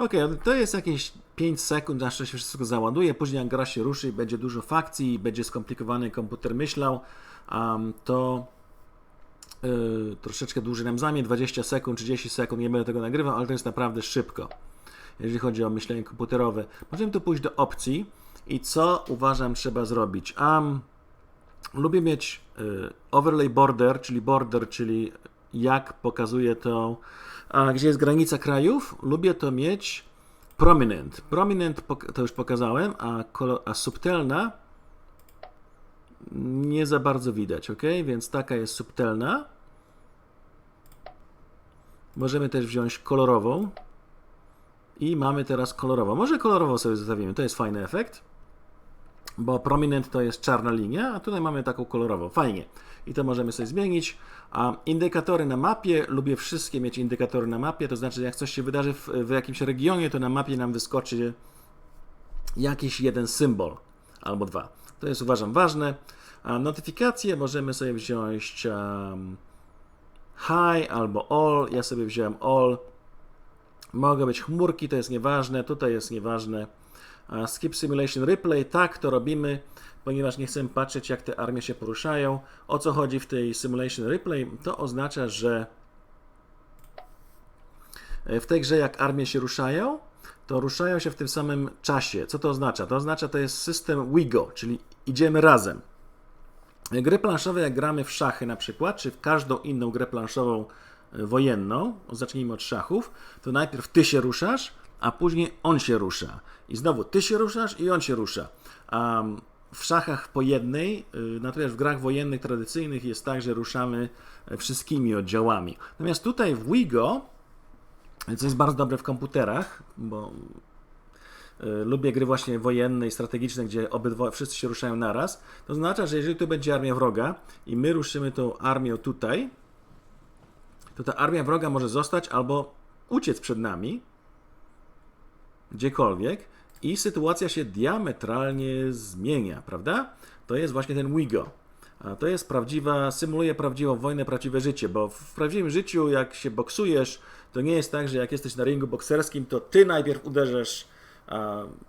Okay, to jest jakieś 5 sekund, aż to się wszystko załaduje. Później jak gra się ruszy, będzie dużo fakcji, będzie skomplikowany komputer myślał, um, to yy, troszeczkę dłużej nam zajmie, 20 sekund, 30 sekund, nie będę tego nagrywał, ale to jest naprawdę szybko, jeżeli chodzi o myślenie komputerowe. Możemy tu pójść do opcji i co uważam trzeba zrobić. Um, lubię mieć yy, overlay border, czyli border, czyli jak pokazuje to, a gdzie jest granica krajów. Lubię to mieć prominent. Prominent to już pokazałem, a, a subtelna nie za bardzo widać, ok? Więc taka jest subtelna. Możemy też wziąć kolorową. I mamy teraz kolorową. Może kolorową sobie zostawimy, to jest fajny efekt. Bo prominent to jest czarna linia, a tutaj mamy taką kolorową. Fajnie. I to możemy sobie zmienić. A indykatory na mapie, lubię wszystkie mieć indykatory na mapie, to znaczy jak coś się wydarzy w, w jakimś regionie, to na mapie nam wyskoczy jakiś jeden symbol albo dwa. To jest uważam ważne. A notyfikacje możemy sobie wziąć um, high albo all. Ja sobie wziąłem all. Mogą być chmurki, to jest nieważne. Tutaj jest nieważne. Skip Simulation Replay, tak to robimy, ponieważ nie chcemy patrzeć, jak te armie się poruszają. O co chodzi w tej Simulation Replay? To oznacza, że w tej grze, jak armie się ruszają, to ruszają się w tym samym czasie. Co to oznacza? To oznacza, to jest system WIGO, czyli idziemy razem. Gry planszowe, jak gramy w szachy na przykład, czy w każdą inną grę planszową e, wojenną, zacznijmy od szachów, to najpierw ty się ruszasz, a później on się rusza. I znowu ty się ruszasz i on się rusza. Um, w szachach po jednej, y, natomiast w grach wojennych tradycyjnych jest tak, że ruszamy e, wszystkimi oddziałami. Natomiast tutaj w WIGO, co jest bardzo dobre w komputerach, bo y, lubię gry właśnie wojenne i strategiczne, gdzie obydwo, wszyscy się ruszają naraz, to oznacza, że jeżeli tu będzie armia wroga i my ruszymy tą armią tutaj, to ta armia wroga może zostać albo uciec przed nami, gdziekolwiek i sytuacja się diametralnie zmienia, prawda? To jest właśnie ten WIGO. To jest prawdziwa, symuluje prawdziwą wojnę, prawdziwe życie, bo w prawdziwym życiu, jak się boksujesz, to nie jest tak, że jak jesteś na ringu bokserskim, to ty najpierw uderzasz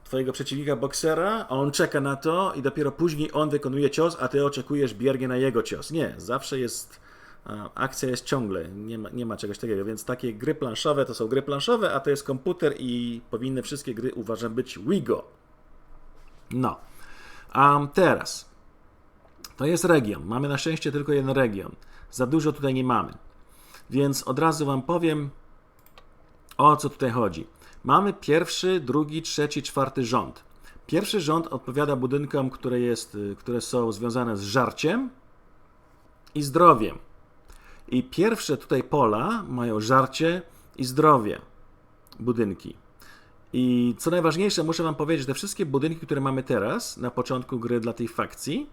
twojego przeciwnika boksera, a on czeka na to i dopiero później on wykonuje cios, a ty oczekujesz biernie na jego cios. Nie, zawsze jest akcja jest ciągle, nie ma, nie ma czegoś takiego, więc takie gry planszowe to są gry planszowe, a to jest komputer i powinny wszystkie gry, uważam, być WIGO. No, a teraz, to jest region, mamy na szczęście tylko jeden region, za dużo tutaj nie mamy, więc od razu Wam powiem, o co tutaj chodzi. Mamy pierwszy, drugi, trzeci, czwarty rząd. Pierwszy rząd odpowiada budynkom, które, jest, które są związane z żarciem i zdrowiem. I pierwsze tutaj pola mają żarcie i zdrowie, budynki. I co najważniejsze, muszę Wam powiedzieć, te wszystkie budynki, które mamy teraz na początku gry dla tej fakcji,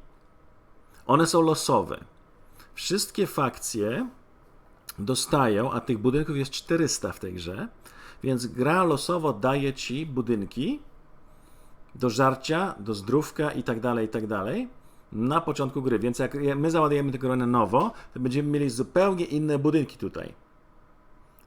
one są losowe. Wszystkie fakcje dostają, a tych budynków jest 400 w tej grze, więc gra losowo daje Ci budynki do żarcia, do zdrówka i tak dalej, i tak dalej na początku gry. Więc jak my załadujemy tego na nowo, to będziemy mieli zupełnie inne budynki tutaj.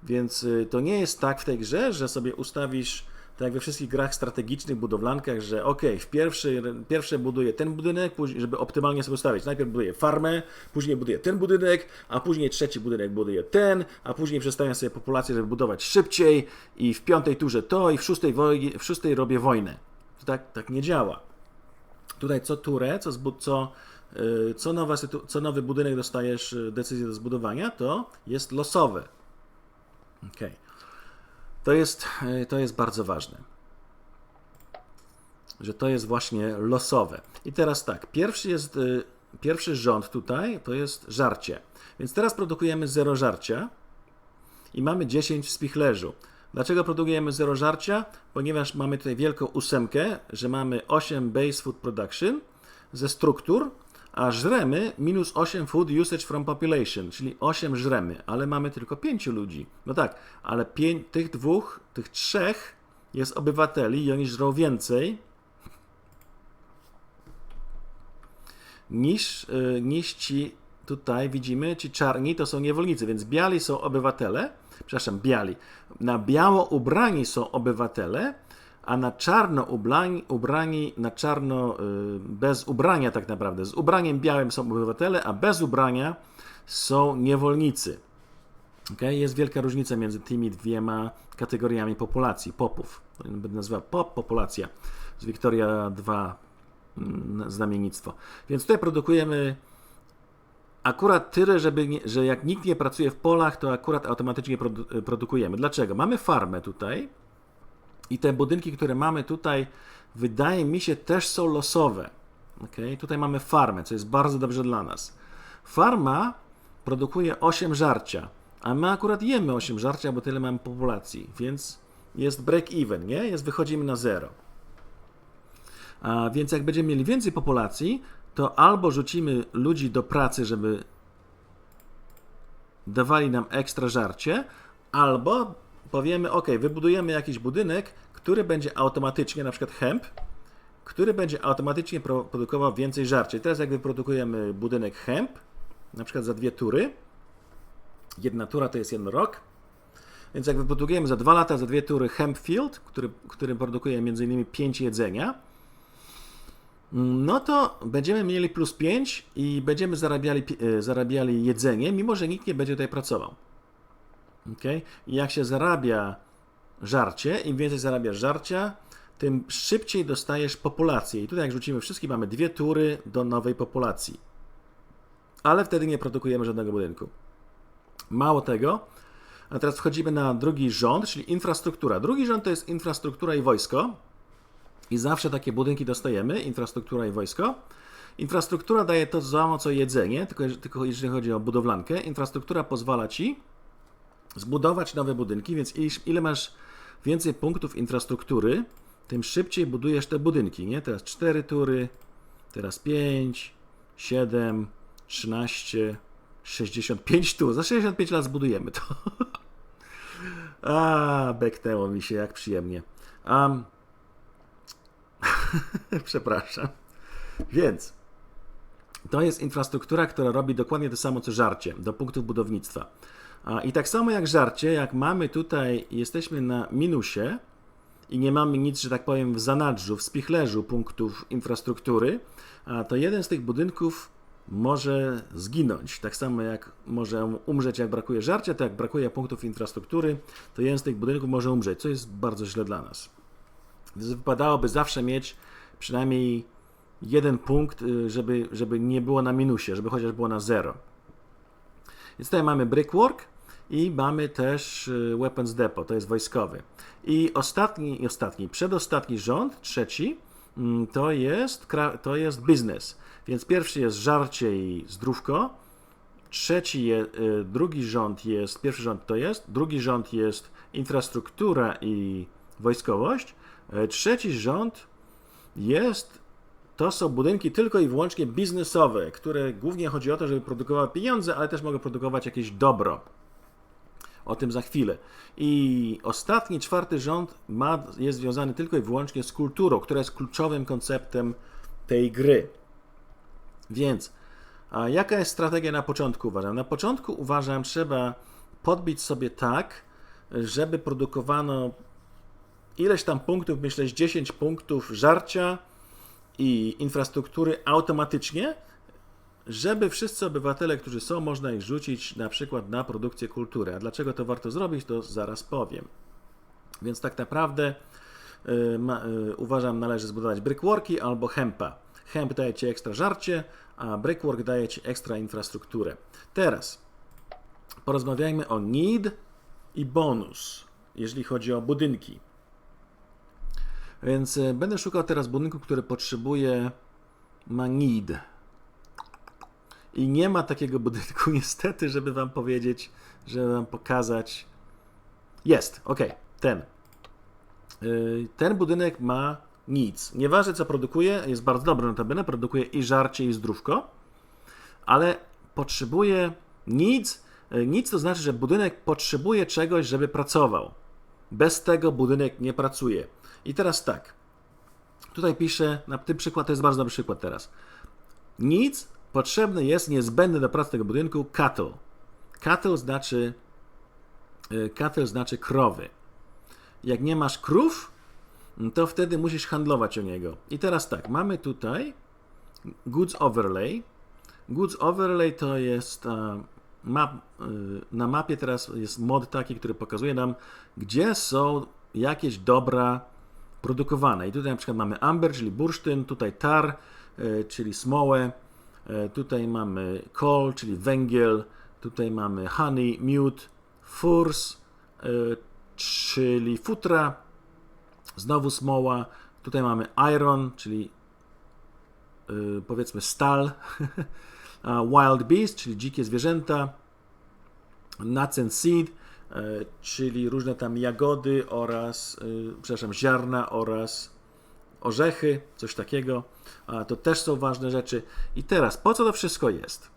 Więc y, to nie jest tak w tej grze, że sobie ustawisz, tak jak we wszystkich grach strategicznych, budowlankach, że ok, w pierwszy, pierwsze buduję ten budynek, żeby optymalnie sobie ustawić. Najpierw buduję farmę, później buduję ten budynek, a później trzeci budynek buduję ten, a później przestawiam sobie populację, żeby budować szybciej i w piątej turze to i w szóstej, w szóstej robię wojnę. To tak, tak nie działa. Tutaj co turę, co, co, y, co, nowa, co nowy budynek dostajesz y, decyzję do zbudowania, to jest losowe. Ok. To jest, y, to jest bardzo ważne. Że to jest właśnie losowe. I teraz tak, pierwszy jest pierwszy rząd tutaj to jest żarcie. Więc teraz produkujemy 0 żarcia i mamy 10 w spichlerzu. Dlaczego produkujemy zero żarcia? Ponieważ mamy tutaj wielką ósemkę, że mamy 8 base food production ze struktur, a żremy minus 8 food usage from population, czyli 8 żremy, ale mamy tylko 5 ludzi. No tak, ale tych dwóch, tych trzech jest obywateli i oni żrą więcej niż, yy, niż ci tutaj widzimy, ci czarni to są niewolnicy, więc biali są obywatele, przepraszam, biali. Na biało ubrani są obywatele, a na czarno ubrani, ubrani na czarno y, bez ubrania tak naprawdę. Z ubraniem białym są obywatele, a bez ubrania są niewolnicy. Okay? Jest wielka różnica między tymi dwiema kategoriami populacji, popów. Będę nazywa pop populacja z Wiktoria 2 mm, znamiennictwo. Więc tutaj produkujemy akurat tyle, żeby nie, że jak nikt nie pracuje w polach, to akurat automatycznie produ produkujemy. Dlaczego? Mamy farmę tutaj i te budynki, które mamy tutaj, wydaje mi się, też są losowe. Okay? Tutaj mamy farmę, co jest bardzo dobrze dla nas. Farma produkuje 8 żarcia, a my akurat jemy 8 żarcia, bo tyle mamy populacji, więc jest break even, nie? Jest, wychodzimy na zero. A więc jak będziemy mieli więcej populacji, to albo rzucimy ludzi do pracy, żeby dawali nam ekstra żarcie, albo powiemy, ok, wybudujemy jakiś budynek, który będzie automatycznie, na przykład hemp, który będzie automatycznie produkował więcej żarcia. I teraz jak wyprodukujemy budynek hemp, na przykład za dwie tury, jedna tura to jest jeden rok, więc jak wyprodukujemy za dwa lata, za dwie tury hemp field, który, który produkuje m.in. 5 jedzenia, no to będziemy mieli plus 5 i będziemy zarabiali, e, zarabiali jedzenie, mimo że nikt nie będzie tutaj pracował. Okay? I jak się zarabia żarcie, im więcej zarabiasz żarcia, tym szybciej dostajesz populację. I tutaj jak rzucimy wszystkie, mamy dwie tury do nowej populacji. Ale wtedy nie produkujemy żadnego budynku. Mało tego, a teraz wchodzimy na drugi rząd, czyli infrastruktura. Drugi rząd to jest infrastruktura i wojsko. I zawsze takie budynki dostajemy, infrastruktura i wojsko. Infrastruktura daje to samo co jedzenie, tylko, tylko jeżeli chodzi o budowlankę. Infrastruktura pozwala ci zbudować nowe budynki, więc ile masz więcej punktów infrastruktury, tym szybciej budujesz te budynki, nie? Teraz 4 tury, teraz 5, 7, 13, 65 tur. Za 65 lat zbudujemy to. A, beknęło mi się, jak przyjemnie. Um, Przepraszam. Więc to jest infrastruktura, która robi dokładnie to samo co żarcie do punktów budownictwa. I tak samo jak żarcie, jak mamy tutaj, jesteśmy na minusie i nie mamy nic, że tak powiem, w zanadrzu, w spichlerzu punktów infrastruktury, to jeden z tych budynków może zginąć. Tak samo jak może umrzeć, jak brakuje żarcia, tak jak brakuje punktów infrastruktury, to jeden z tych budynków może umrzeć, co jest bardzo źle dla nas. Wypadałoby zawsze mieć przynajmniej jeden punkt, y, żeby, żeby nie było na minusie, żeby chociaż było na zero. Więc tutaj mamy brickwork i mamy też y, weapons depot, to jest wojskowy. I ostatni, ostatni, przedostatni rząd, trzeci, mm, to jest, to jest biznes. Więc pierwszy jest żarcie i zdrówko, trzeci, je, y, drugi rząd jest, pierwszy rząd to jest, drugi rząd jest infrastruktura i wojskowość, trzeci rząd jest, to są budynki tylko i wyłącznie biznesowe, które głównie chodzi o to, żeby produkowały pieniądze, ale też mogą produkować jakieś dobro. O tym za chwilę. I ostatni, czwarty rząd ma, jest związany tylko i wyłącznie z kulturą, która jest kluczowym konceptem tej gry. Więc, a jaka jest strategia na początku? Uważam. Na początku uważam, trzeba podbić sobie tak, żeby produkowano ileś tam punktów, myślę, 10 punktów żarcia i infrastruktury automatycznie, żeby wszyscy obywatele, którzy są, można ich rzucić na przykład na produkcję kultury. A dlaczego to warto zrobić, to zaraz powiem. Więc tak naprawdę y, ma, y, uważam, należy zbudować brickworki albo hempa. Hemp daje ci ekstra żarcie, a brickwork daje ci ekstra infrastrukturę. Teraz porozmawiajmy o need i bonus, jeżeli chodzi o budynki. Więc e, będę szukał teraz budynku, który potrzebuje ma need. I nie ma takiego budynku niestety, żeby wam powiedzieć, żeby wam pokazać. Jest, ok, ten. E, ten budynek ma nic. Nieważne co produkuje, jest bardzo dobry notabene, produkuje i żarcie i zdrówko, ale potrzebuje nic. E, nic to znaczy, że budynek potrzebuje czegoś, żeby pracował. Bez tego budynek nie pracuje. I teraz tak. Tutaj piszę, na tym przykład, to jest bardzo dobry przykład teraz. Nic potrzebne jest, niezbędne do pracy tego budynku, cattle. Cattle znaczy Y, Cattle znaczy krowy. Jak nie masz krów, to wtedy musisz handlować o niego. I teraz tak, mamy tutaj goods overlay. Goods overlay to jest map, e, na mapie teraz jest mod taki, który pokazuje nam, gdzie są jakieś dobra produkowane. I tutaj na przykład mamy amber, czyli bursztyn, tutaj tar, e, czyli smołę, e, tutaj mamy coal, czyli węgiel, tutaj mamy honey, miód, furs, czyli futra, znowu smoła, tutaj mamy iron, czyli y, powiedzmy stal, wild beast, czyli dzikie zwierzęta, nuts and seed, y, czyli różne tam jagody oraz, y, przepraszam, ziarna oraz orzechy, coś takiego. To też są ważne rzeczy. I teraz, po co to wszystko jest?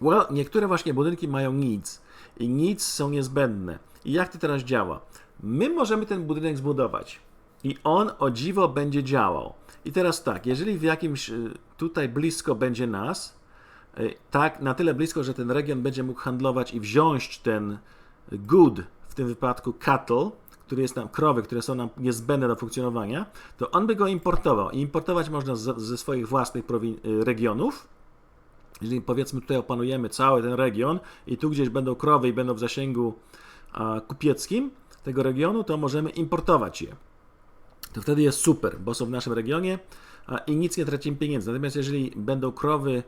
Well, niektóre właśnie budynki mają needs i needs są niezbędne. I jak to teraz działa? My możemy ten budynek zbudować i on o dziwo będzie działał. I teraz tak, jeżeli w jakimś y, tutaj blisko będzie nas, tak na tyle blisko, że ten region będzie mógł handlować i wziąć ten good, w tym wypadku cattle, który jest nam, krowy, które są nam niezbędne do funkcjonowania, to on by go importował. I importować można z, ze swoich własnych y, regionów. Jeżeli powiedzmy tutaj opanujemy cały ten region i tu gdzieś będą krowy i będą w zasięgu a, kupieckim tego regionu, to możemy importować je to wtedy jest super, bo są w naszym regionie a, i nic nie tracimy pieniędzy. Natomiast jeżeli będą krowy, y,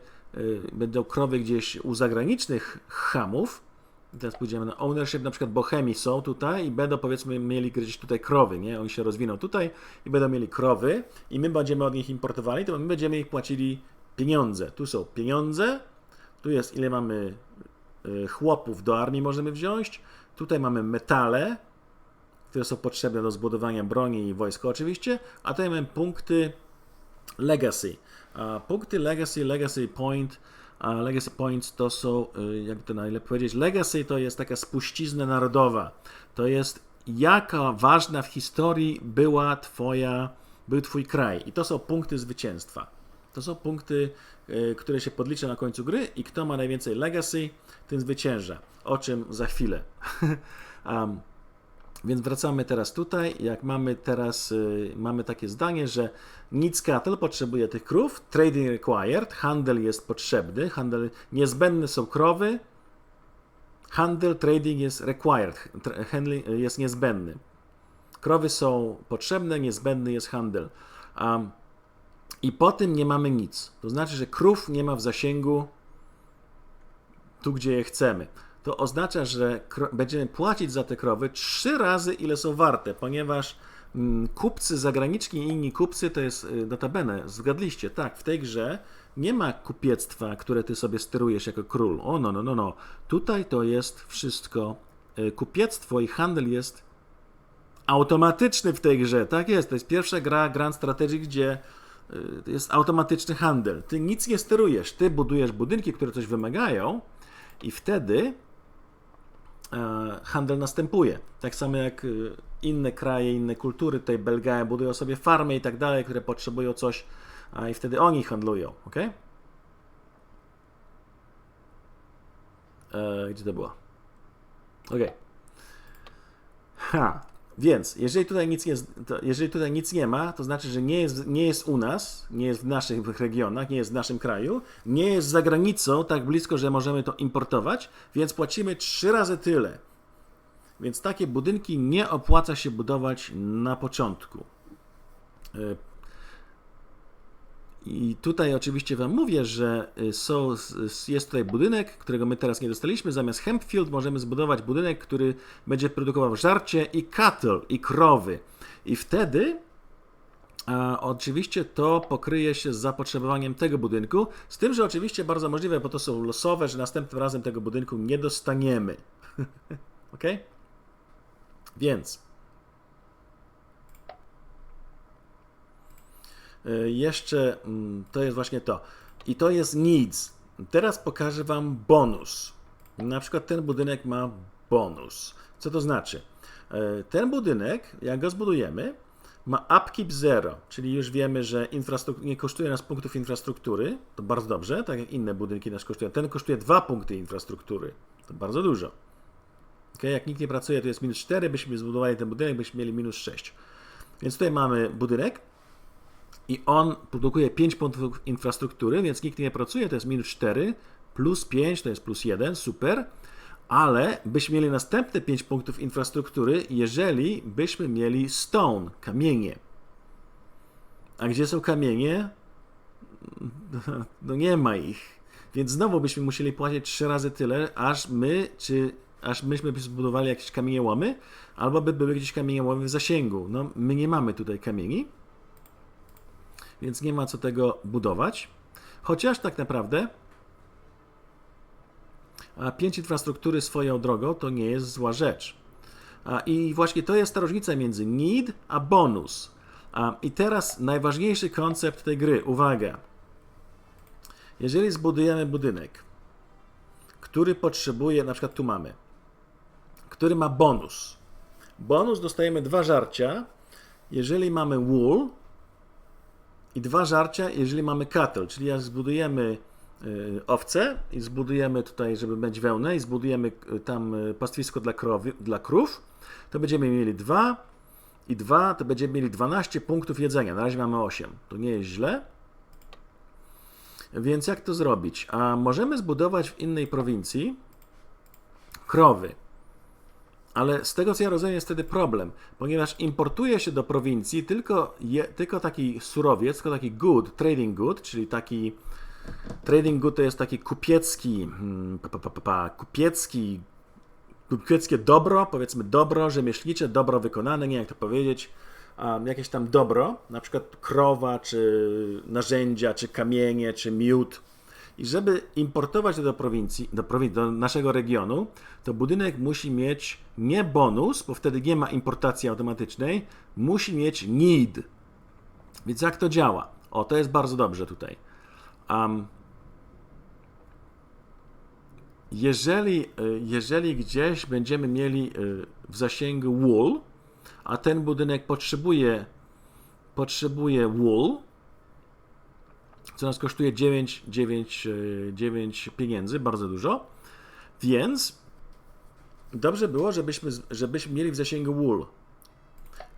będą krowy gdzieś u zagranicznych hamów, teraz pójdziemy na ownership, na przykład Bohemii są tutaj i będą powiedzmy mieli gdzieś tutaj krowy, nie? Oni się rozwiną tutaj i będą mieli krowy i my będziemy od nich importowali, to my będziemy ich płacili pieniądze. Tu są pieniądze, tu jest ile mamy y, chłopów do armii możemy wziąć, tutaj mamy metale, które są potrzebne do zbudowania broni i wojska oczywiście, a tutaj mamy punkty legacy. Punkty legacy, legacy point, a legacy points to są, y, jak to najlepiej powiedzieć, legacy to jest taka spuścizna narodowa. To jest jaka ważna w historii była twoja, był twój kraj. I to są punkty zwycięstwa. To są punkty, y, które się podlicza na końcu gry i kto ma najwięcej legacy, ten zwycięża. O czym za chwilę. um, Więc wracamy teraz tutaj. Jak mamy teraz, y, mamy takie zdanie, że nic cattle potrzebuje tych krów, trading required, handel jest potrzebny, handel, niezbędne są krowy, handel, trading jest required, handling jest niezbędny. Krowy są potrzebne, niezbędny jest handel. Um, I po tym nie mamy nic. To znaczy, że krów nie ma w zasięgu tu, gdzie je chcemy to oznacza, że będziemy płacić za te krowy trzy razy ile są warte, ponieważ mm, kupcy zagraniczni i inni kupcy to jest y, notabene, zgadliście, tak, w tej grze nie ma kupiectwa, które ty sobie sterujesz jako król. O, no, no, no, no. Tutaj to jest wszystko y, kupiectwo i handel jest automatyczny w tej grze. Tak jest, to jest pierwsza gra Grand Strategy, gdzie y, jest automatyczny handel. Ty nic nie sterujesz, ty budujesz budynki, które coś wymagają i wtedy handel następuje. Tak samo jak e, inne kraje, inne kultury, tutaj Belgia budują sobie farmy i tak dalej, które potrzebują coś, i wtedy oni handlują, ok? E, gdzie to było? Ok. Ha. Więc, jeżeli tutaj nic nie, jeżeli tutaj nic nie ma, to znaczy, że nie jest, nie jest u nas, nie jest w naszych regionach, nie jest w naszym kraju, nie jest za granicą tak blisko, że możemy to importować, więc płacimy trzy razy tyle. Więc takie budynki nie opłaca się budować na początku. I tutaj oczywiście Wam mówię, że y, są, jest tutaj budynek, którego my teraz nie dostaliśmy. Zamiast Hempfield możemy zbudować budynek, który będzie produkował żarcie i cattle, i krowy. I wtedy a oczywiście to pokryje się z zapotrzebowaniem tego budynku, z tym, że oczywiście bardzo możliwe, bo to są losowe, że następnym razem tego budynku nie dostaniemy. ok? Więc jeszcze mm, to jest właśnie to. I to jest needs. Teraz pokażę Wam bonus. Na przykład ten budynek ma bonus. Co to znaczy? E, ten budynek, jak go zbudujemy, ma upkeep zero, czyli już wiemy, że nie kosztuje nas punktów infrastruktury, to bardzo dobrze, tak jak inne budynki nas kosztują. Ten kosztuje dwa punkty infrastruktury, to bardzo dużo. Okay? Jak nikt nie pracuje, to jest minus 4, byśmy zbudowali ten budynek, byśmy mieli minus 6. Więc tutaj mamy budynek i on produkuje 5 punktów infrastruktury, więc nikt nie pracuje, to jest minus 4, plus 5 to jest plus 1, super. Ale byśmy mieli następne 5 punktów infrastruktury, jeżeli byśmy mieli stone, kamienie. A gdzie są kamienie? No nie ma ich. Więc znowu byśmy musieli płacić trzy razy tyle, aż my, czy aż myśmy zbudowali jakieś kamieniołomy, albo by były gdzieś kamieniołomy w zasięgu. No, my nie mamy tutaj kamieni, więc nie ma co tego budować. Chociaż tak naprawdę pięć infrastruktury swoją drogą to nie jest zła rzecz. I właśnie to jest ta różnica między need a bonus. I teraz najważniejszy koncept tej gry. Uwaga. Jeżeli zbudujemy budynek, który potrzebuje, na przykład tu mamy, który ma bonus. Bonus dostajemy dwa żarcia, jeżeli mamy wool i dwa żarcia, jeżeli mamy cattle, czyli jak zbudujemy y, owce i zbudujemy tutaj, żeby mieć wełnę i zbudujemy y, tam y, pastwisko dla, krowy, dla krów, to będziemy mieli dwa i dwa, to będziemy mieli 12 punktów jedzenia. Na razie mamy 8. To nie jest źle. Więc jak to zrobić? A możemy zbudować w innej prowincji krowy. Ale z tego co ja rozumiem, jest wtedy problem, ponieważ importuje się do prowincji tylko, je, tylko taki surowiec, tylko taki good, trading good, czyli taki. Trading good to jest taki kupiecki, hmm, pa, pa, pa, kupiecki, kupieckie dobro, powiedzmy dobro rzemieślnicze, dobro wykonane, nie wiem jak to powiedzieć, um, jakieś tam dobro, na przykład krowa, czy narzędzia, czy kamienie, czy miód i żeby importować to do prowincji, do, prowincji, do naszego regionu, to budynek musi mieć nie bonus, bo wtedy nie ma importacji automatycznej, musi mieć need. Więc jak to działa? O, to jest bardzo dobrze tutaj. Um, jeżeli, y, jeżeli gdzieś będziemy mieli y, w zasięgu wool, a ten budynek potrzebuje, potrzebuje wool, co nas kosztuje 9, 9, 9 pieniędzy, bardzo dużo. Więc dobrze było, żebyśmy, żebyśmy mieli w zasięgu wool.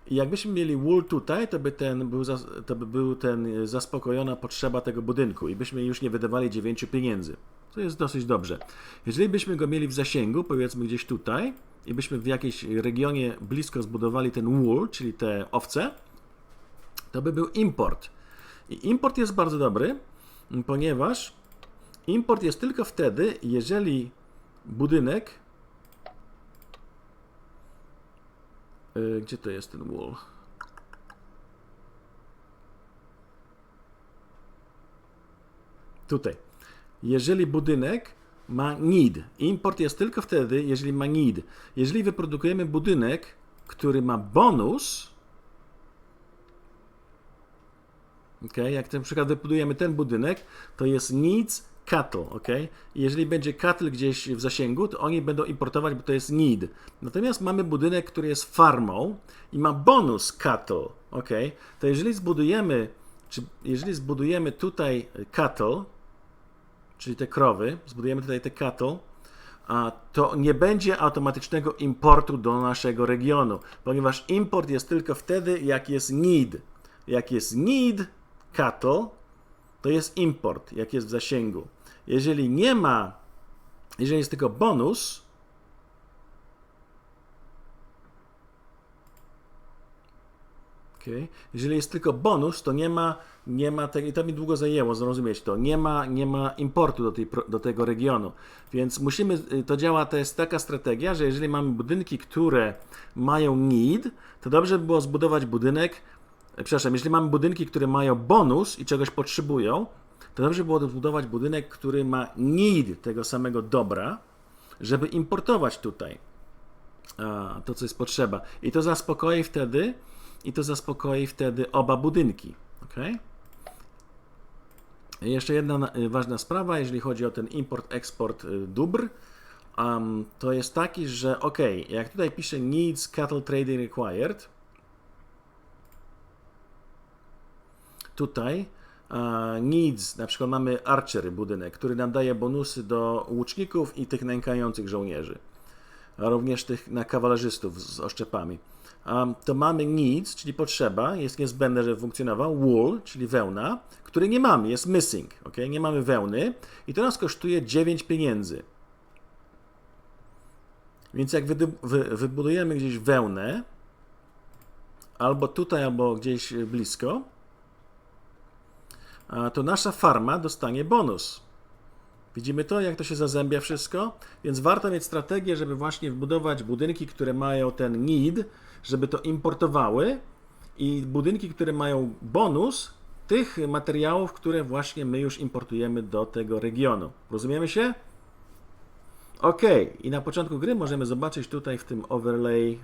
I jakbyśmy mieli wool tutaj, to by, ten był, to by był ten zaspokojona potrzeba tego budynku i byśmy już nie wydawali 9 pieniędzy. To jest dosyć dobrze. Jeżeli byśmy go mieli w zasięgu, powiedzmy gdzieś tutaj, i byśmy w jakimś regionie blisko zbudowali ten wool, czyli te owce, to by był import. I import jest bardzo dobry, ponieważ import jest tylko wtedy, jeżeli budynek. E, gdzie to jest ten wall? Tutaj. Jeżeli budynek ma need. Import jest tylko wtedy, jeżeli ma need. Jeżeli wyprodukujemy budynek, który ma bonus, Okay? Jak na przykład wybudujemy ten budynek, to jest needs cattle, ok? jeżeli będzie cattle gdzieś w zasięgu, to oni będą importować, bo to jest need. Natomiast mamy budynek, który jest farmą i ma bonus cattle, ok? To jeżeli zbudujemy, czy jeżeli zbudujemy tutaj cattle, czyli te krowy, zbudujemy tutaj te cattle, to nie będzie automatycznego importu do naszego regionu, ponieważ import jest tylko wtedy, jak jest need. Jak jest need, cattle, to jest import, jak jest w zasięgu. Jeżeli nie ma, jeżeli jest tylko bonus, okay, jeżeli jest tylko bonus, to nie ma, nie ma tego, i to mi długo zajęło zrozumieć to, nie ma, nie ma importu do, tej, do tego regionu. Więc musimy, to działa, to jest taka strategia, że jeżeli mamy budynki, które mają need, to dobrze by było zbudować budynek, przepraszam, jeżeli mamy budynki, które mają bonus i czegoś potrzebują, to dobrze było zbudować budynek, który ma need tego samego dobra, żeby importować tutaj to, co jest potrzeba. I to zaspokoi wtedy, i to zaspokoi wtedy oba budynki. Okay? Jeszcze jedna ważna sprawa, jeżeli chodzi o ten import-eksport y, dóbr, um, to jest taki, że ok, jak tutaj pisze needs cattle trading required, tutaj needs, na przykład mamy archery budynek, który nam daje bonusy do łuczników i tych nękających żołnierzy. a również tych na kawalerzystów z oszczepami. To mamy needs, czyli potrzeba, jest niezbędne, żeby funkcjonował, wool, czyli wełna, który nie mamy, jest missing, ok? Nie mamy wełny i to nas kosztuje 9 pieniędzy. Więc jak wybudujemy gdzieś wełnę, albo tutaj, albo gdzieś blisko, to nasza farma dostanie bonus. Widzimy to, jak to się zazębia wszystko? Więc warto mieć strategię, żeby właśnie wbudować budynki, które mają ten need, żeby to importowały i budynki, które mają bonus tych materiałów, które właśnie my już importujemy do tego regionu. Rozumiemy się? Ok, i na początku gry możemy zobaczyć tutaj w tym overlay,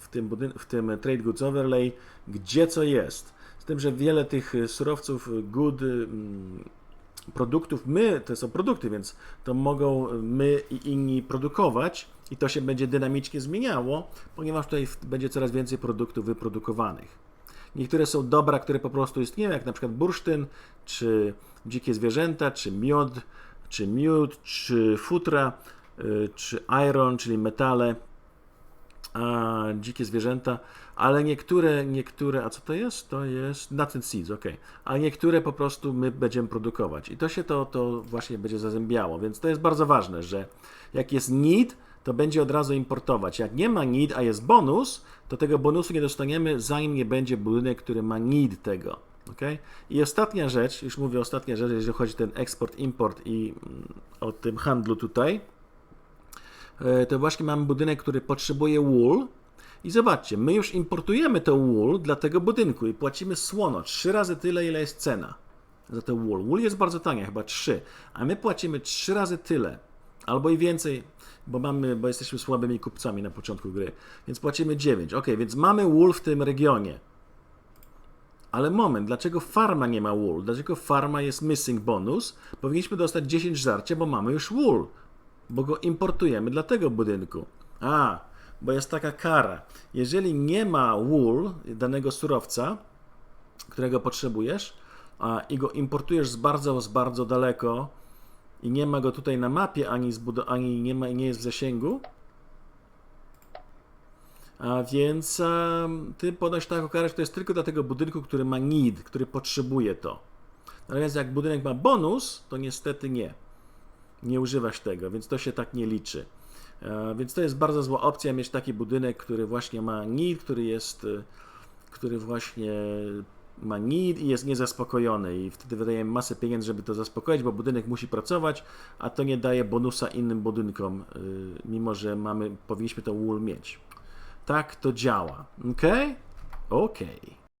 w tym, w tym trade goods overlay, gdzie co jest. Tym, że wiele tych surowców, good, mm, produktów, my, to są produkty, więc to mogą my i inni produkować i to się będzie dynamicznie zmieniało, ponieważ tutaj będzie coraz więcej produktów wyprodukowanych. Niektóre są dobra, które po prostu istnieją, jak na przykład bursztyn, czy dzikie zwierzęta, czy miod, czy miód, czy futra, y, czy iron, czyli metale, a, dzikie zwierzęta, ale niektóre, niektóre, a co to jest? To jest and seeds, ok. A niektóre po prostu my będziemy produkować i to się to, to właśnie będzie zazębiało, więc to jest bardzo ważne, że jak jest need, to będzie od razu importować. Jak nie ma need, a jest bonus, to tego bonusu nie dostaniemy, zanim nie będzie budynek, który ma need tego. Okay? I ostatnia rzecz, już mówię ostatnia rzecz, jeżeli chodzi o ten eksport, import i mm, o tym handlu tutaj, E, to właśnie mamy budynek, który potrzebuje wool. I zobaczcie, my już importujemy to wool dla tego budynku i płacimy słono trzy razy tyle, ile jest cena za to wool. Wool jest bardzo tania, chyba 3, a my płacimy trzy razy tyle, albo i więcej, bo mamy, bo jesteśmy słabymi kupcami na początku gry, więc płacimy 9. Ok, więc mamy wool w tym regionie. Ale moment, dlaczego farma nie ma wool? Dlaczego farma jest missing bonus? Powinniśmy dostać 10 żarcia, bo mamy już wool bo go importujemy dla tego budynku. A, bo jest taka kara. Jeżeli nie ma wool danego surowca, którego potrzebujesz, a, i go importujesz z bardzo, z bardzo daleko i nie ma go tutaj na mapie, ani, ani nie, ma, nie jest w zasięgu, a więc a, ty ponoś taką karę, że to jest tylko dla tego budynku, który ma need, który potrzebuje to. Natomiast jak budynek ma bonus, to niestety nie nie używasz tego, więc to się tak nie liczy. E, Więc to jest bardzo zła opcja mieć taki budynek, który właśnie ma need, który jest, e, który właśnie ma need i jest niezaspokojony i wtedy wydajemy masę pieniędzy, żeby to zaspokoić, bo budynek musi pracować, a to nie daje bonusa innym budynkom, e, mimo że mamy, powinniśmy to wool mieć. Tak to działa. Ok? Ok.